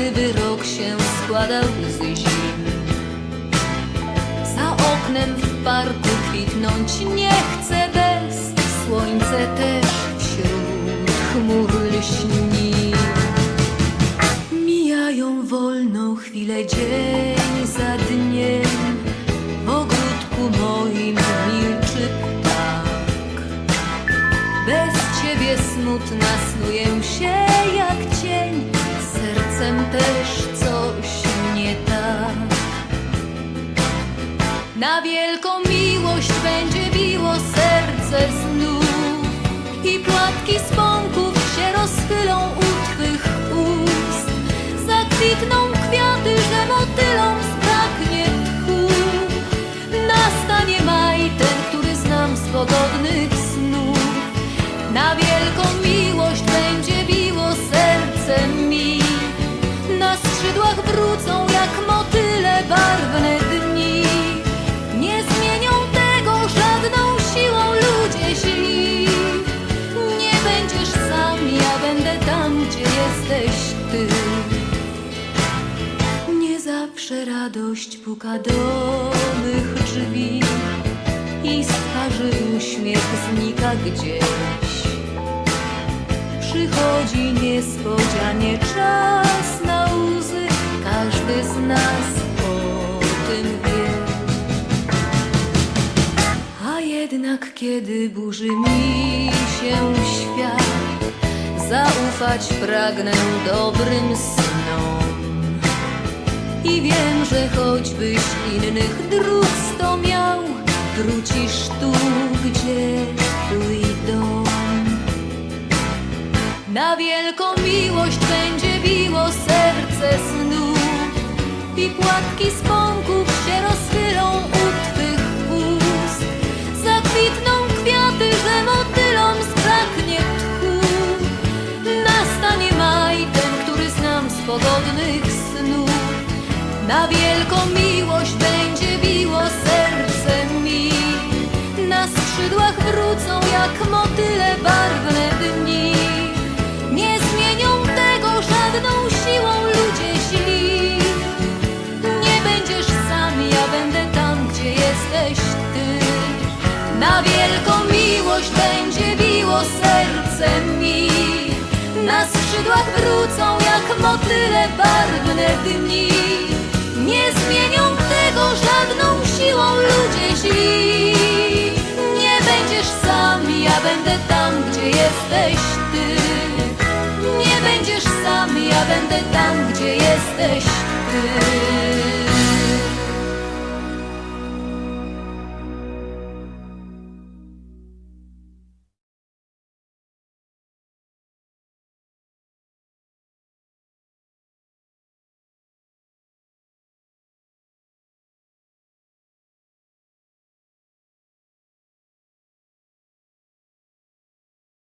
gdyby rok się składał z zim. Za oknem w parku kwitnąć nie chcę bez, słońce też wśród chmur lśni. Mijają wolno chwile dzień za dniem, w ogródku moim milczy ptak. Bez ciebie smutna snuję się Na wielką miłość będzie biło serce znów i płatki z pąków się rozchylą u twych ust. Zakwitną kwiaty, że motylom zbraknie tchu. Nastanie maj, ten, który znam z pogodnych snów. Na wielką miłość będzie biło serce mi. Na skrzydłach wrócą jak motyle radość puka do mych drzwi i z twarzy uśmiech znika gdzieś. Przychodzi niespodzianie czas na łzy, każdy z nas o tym wie. A jednak kiedy burzy mi się świat, zaufać pragnę dobrym snom. I wiem, że choćbyś innych dróg sto miał, wrócisz tu, gdzie twój dom. Na wielką miłość będzie biło serce snów i płatki z Na wielką miłość będzie biło serce mi. Na skrzydłach wrócą jak motyle barwne dni. Nie zmienią tego żadną siłą ludzie źli. Nie będziesz sam, ja będę tam, gdzie jesteś ty. Na wielką miłość będzie biło serce mi. Na skrzydłach wrócą jak motyle barwne dni. Będę tam, gdzie jesteś ty.